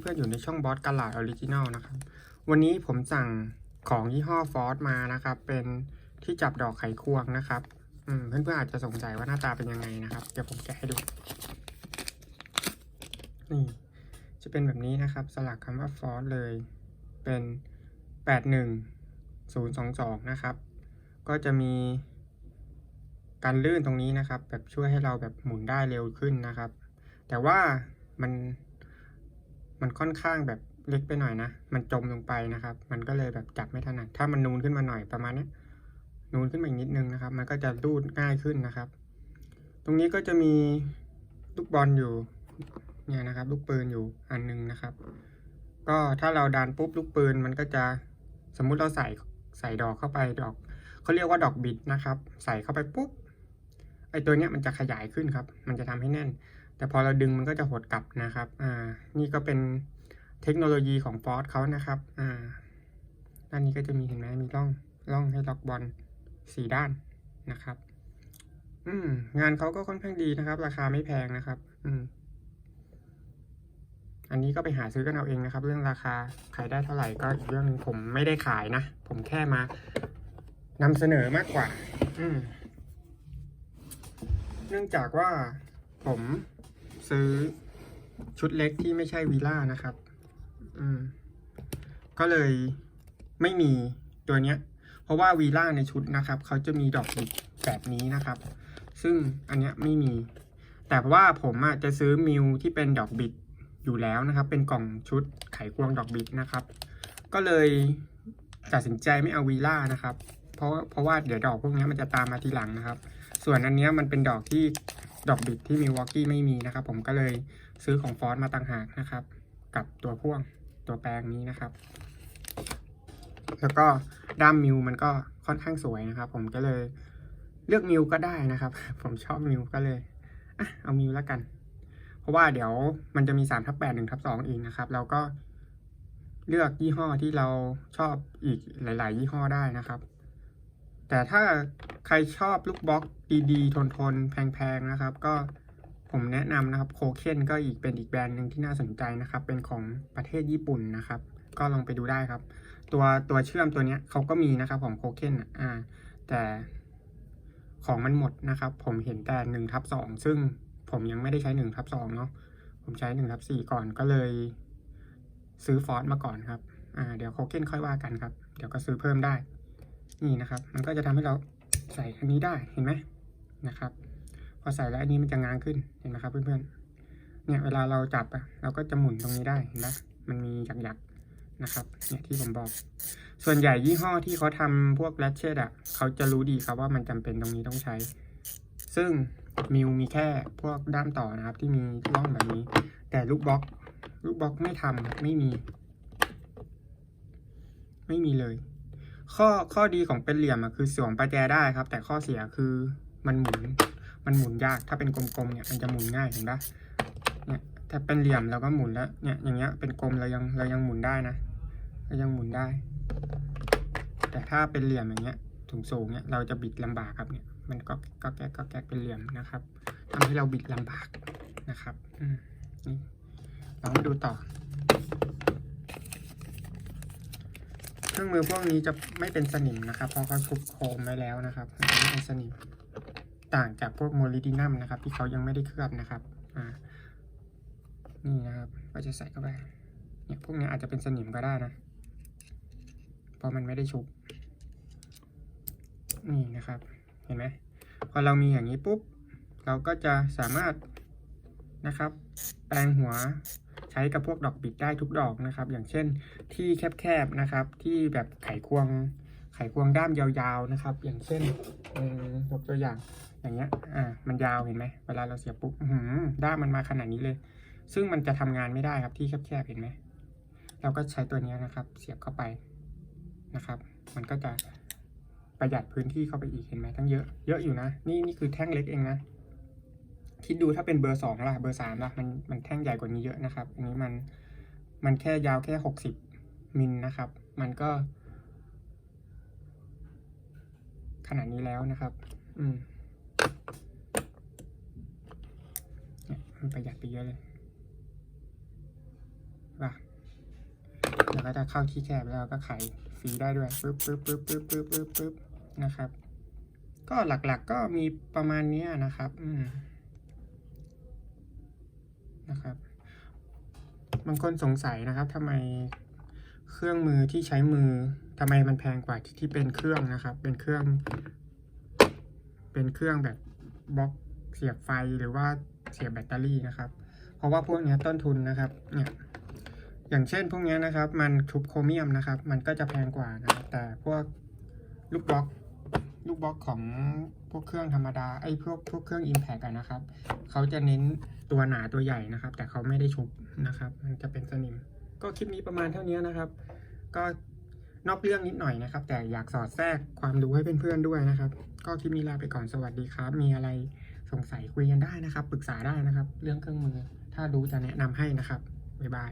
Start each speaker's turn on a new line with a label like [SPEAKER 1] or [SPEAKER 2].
[SPEAKER 1] เพื่อนๆอยู่ในช่องบอสกาลาดออริจินัลนะครับ วันนี้ผมสั่งของยี่ห้อฟอสมานะครับ เป็นที่จับดอกไขควงนะครับเพื่อนๆอาจจะสงสัยว่าหน้าตาเป็นยังไงนะครับ เดี๋ยวผมแกะให้ดู นี่ จะเป็นแบบนี้นะครับ สลักคำว่าฟอสเลย เป็นแปดหนึ่งศูนย์สองสองนะครับ ก็จะมีการลื่นตรงนี้นะครับ แบบช่วยให้เราแบบหมุนได้เร็วขึ้นนะครับ แต่ว่ามัน มันค่อนข้างแบบเล็กไปหน่อยนะ มันจมลงไปนะครับ มันก็เลยแบบจับไม่ถนัด ถ้ามันนูนขึ้นมาหน่อยประมาณนี้นูนขึ้นมาอีกนิดนึงนะครับ มันก็จะรูดง่ายขึ้นนะครับ ตรงนี้ก็จะมีลูกบอลอยู่เนี่ยนะครับ ลูกปืนอยู่อันหนึงนะครับ ก็ถ้าเราดันปุ๊บลูกปืนมันก็จะสมมุติเราใส่ใส่ดอกเข้าไปดอกเขาเรียกว่าดอกบิดนะครับ ใส่เข้าไปปุ๊บไอตัวเนี้ยมันจะขยายขึ้นครับ มันจะทำให้แน่น แต่พอเราดึงมันก็จะหดกลับนะครับ อ่า นี่ก็เป็นเทคโนโลยีของฟอร์เขานะครับ อ่า ด้านนี้ก็จะมีเห็นไหมมีร่องร่องให้ล็อกบอลสี่ด้านนะครับ อืม งานเขาก็ค่อนข้างดีนะครับ ราคาไม่แพงนะครับ อืม อันนี้ก็ไปหาซื้อกันเอาเองนะครับ เรื่องราคาขายได้เท่าไหร่ก็อีกเรื่องหนึ่งผมไม่ได้ขายนะ ผมแค่มานำเสนอมากกว่า อืม เนื่องจากว่าผม ซื้อชุดเล็กที่ไม่ใช่วีล่านะครับ อืม ก็เลยไม่มีตัวเนี้ย เพราะว่าวีล่าในชุดนะครับ เขาจะมีดอกบิดแบบนี้นะครับ ซึ่งอันเนี้ยไม่มี แต่ว่าผมอะจะซื้อมิวที่เป็นดอกบิดอยู่แล้วนะครับ เป็นกล่องชุดไขควงดอกบิดนะครับ ก็เลยตัดสินใจไม่เอาวีล่านะครับ เพราะเพราะว่าเดี๋ยวดอกพวกนี้มันจะตามมาทีหลังนะครับ ส่วนอันเนี้ยมันเป็นดอกที่ ดอกบิดที่มิวอกกี้ไม่มีนะครับ ผมก็เลยซื้อของฟอสมาต่างหากนะครับ กับตัวพ่วงตัวแปลงนี้นะครับ แล้วก็ด้ามมิวมันก็ค่อนข้างสวยนะครับ ผมก็เลยเลือกมิวก็ได้นะครับ ผมชอบมิวก็เลยอะเอามิวแล้วกัน เพราะว่าเดี๋ยวมันจะมี3ทับ8 1ทับ2อีกนะครับ เราก็เลือกยี่ห้อที่เราชอบอีกหลาย ๆ ยี่ห้อได้นะครับ แต่ถ้า ใครชอบลูกบล็อกดีๆ ทนๆ แพงๆ นะครับ ก็ผมแนะนำนะครับโคเคนก็อีกเป็นอีกแบรนด์หนึ่งที่น่าสนใจนะครับ เป็นของประเทศญี่ปุ่นนะครับ ก็ลองไปดูได้ครับ ตัวตัวเชื่อมตัวเนี้ยเขาก็มีนะครับของโคเคนอ่า แต่ของมันหมดนะครับ ผมเห็นแต่หนึ่งทับสองซึ่งผมยังไม่ได้ใช้หนึ่งทับสองเนาะผมใช้หนึ่งทับสี่ก่อนก็เลย ซื้อฟอสมาก่อนครับอ่าเดี๋ยวโคเคนค่อยว่ากันครับ เดี๋ยวก็ซื้อเพิ่มได้ นี่นะครับ มันก็จะทำให้เรา ใส่อันนี้ได้เห็นไหมนะครับ พอใส่แล้วอันนี้มันจะง้างขึ้นเห็นไหมครับเพื่อนๆเนี่ยเวลาเราจับอะเราก็จะหมุนตรงนี้ได้เห็นไหมมันมีหยักๆนะครับเนี่ยที่ผมบอก ส่วนใหญ่ยี่ห้อที่เขาทำพวกแรชเชตอะเขาจะรู้ดีครับว่ามันจำเป็นตรงนี้ต้องใช้ ซึ่งมิวมีแค่พวกด้ามต่อนะครับ ที่มีร่องแบบนี้ แต่ลูกบล็อกลูกบล็อกไม่ทำไม่มี ไม่มีเลย ข้อข้อดีของเป็นเหลี่ยมอะคือสวมประแจได้ครับ แต่ข้อเสียคือมันหมุนมันหมุนยากถ้าเป็นกลมๆเนี่ยมันจะหมุนง่ายเห็นปะเนี่ยถ้าเป็นเหลี่ยมเราก็หมุนแล้วเนี่ยอย่างเงี้ยเป็นกลมเรายังเรายังหมุนได้นะเรายังหมุนได้ แต่ถ้าเป็นเหลี่ยมอย่างเงี้ยสูงสูงๆเนี่ยเราจะบิดลำบากครับเนี่ยมันก็ก็แก๊กก็แก๊กเป็นเหลี่ยมนะครับทำให้เราบิดลำบากนะครับ อืมนี่ลองมาดูต่อ เค รื่องมือพวกนี้จะไม่เป็นสนิมนะครับ เพราะเขาชุบโครมไว้แล้วนะครับไม่เป็นสนิมต่างจากพวกโมลิดินัมนะครับ ที่เขายังไม่ได้เคลือบนะครับอ่านี่นะครับ ก็จะใส่เข้าไปเนี่ยพวกนี้อาจจะเป็นสนิมก็ได้นะเพราะมันไม่ได้ชุบนี่นะครับเห็นไหมพอเรามีอย่างนี้ปุ๊บ เราก็จะสามารถนะครับ แปลงหัว ใช้กับพวกดอกบิดได้ทุกดอกนะครับ อย่างเช่นที่แคบๆนะครับ ที่แบบไขควงไขควงด้ามยาวๆนะครับ อย่างเช่นยกตัวอย่างอย่างเงี้ยอ่ามันยาวเห็นไหมเวลาเราเสียบปุ๊บด้ามมันมาขนาดนี้เลย ซึ่งมันจะทำงานไม่ได้ครับที่แคบๆเห็นไหมเราก็ใช้ตัวเนี้ยนะครับ เสียบเข้าไปนะครับ มันก็จะประหยัดพื้นที่เข้าไปอีกเห็นไหมทั้งเยอะ เยอะอยู่นะ นี่นี่คือแท่งเล็กเองนะ คิดดูถ้าเป็นเบอร์สองล่ะเบอร์สามล่ะมันมันแท่งใหญ่กว่านี้เยอะนะครับ อันนี้มันมันแค่ยาวแค่หกสิบมิลนะครับ มันก็ ขนาดนี้แล้วนะครับ อืมมันประหยัดไปเยอะเลยว่ะแล้วก็จะเข้าที่แคบแล้วก็ไขฟีได้ด้วยปึ๊บปึ๊บปึ๊บปึ๊บปึ๊บปึ๊บนะครับ ก็หลักๆกก็มีประมาณนี้นะครับ อืม นะครับ บางคนสงสัยนะครับทำไมเครื่องมือที่ใช้มือทำไมมันแพงกว่าที่ที่เป็นเครื่องนะครับ เป็นเครื่อง เป็นเครื่องแบบบล็อกเสียบไฟหรือว่าเสียบแบตเตอรี่นะครับ เพราะว่าพวกนี้ต้นทุนนะครับเนี่ยอย่างเช่นพวกนี้นะครับ มันทุบโครเมียมนะครับ มันก็จะแพงกว่านะครับแต่พวกลูกบล็อก ลูกบล็อกของพวกเครื่องธรรมดาไอ้พวกพวกเครื่อง Impact อะนะครับเขาจะเน้นตัวหนาตัวใหญ่นะครับ แต่เขาไม่ได้ชุบนะครับ มันจะเป็นสนิม ก็คลิปนี้ประมาณเท่านี้นะครับ ก็นอกเรื่องนิดหน่อยนะครับ แต่อยากสอดแทรกความรู้ให้เพื่อนๆด้วยนะครับ ก็คลิปนี้ลาไปก่อนสวัสดีครับ มีอะไรสงสัยคุยกันได้นะครับ ปรึกษาได้นะครับ เรื่องเครื่องมือ ถ้ารู้จะแนะนำให้นะครับบ๊ายบาย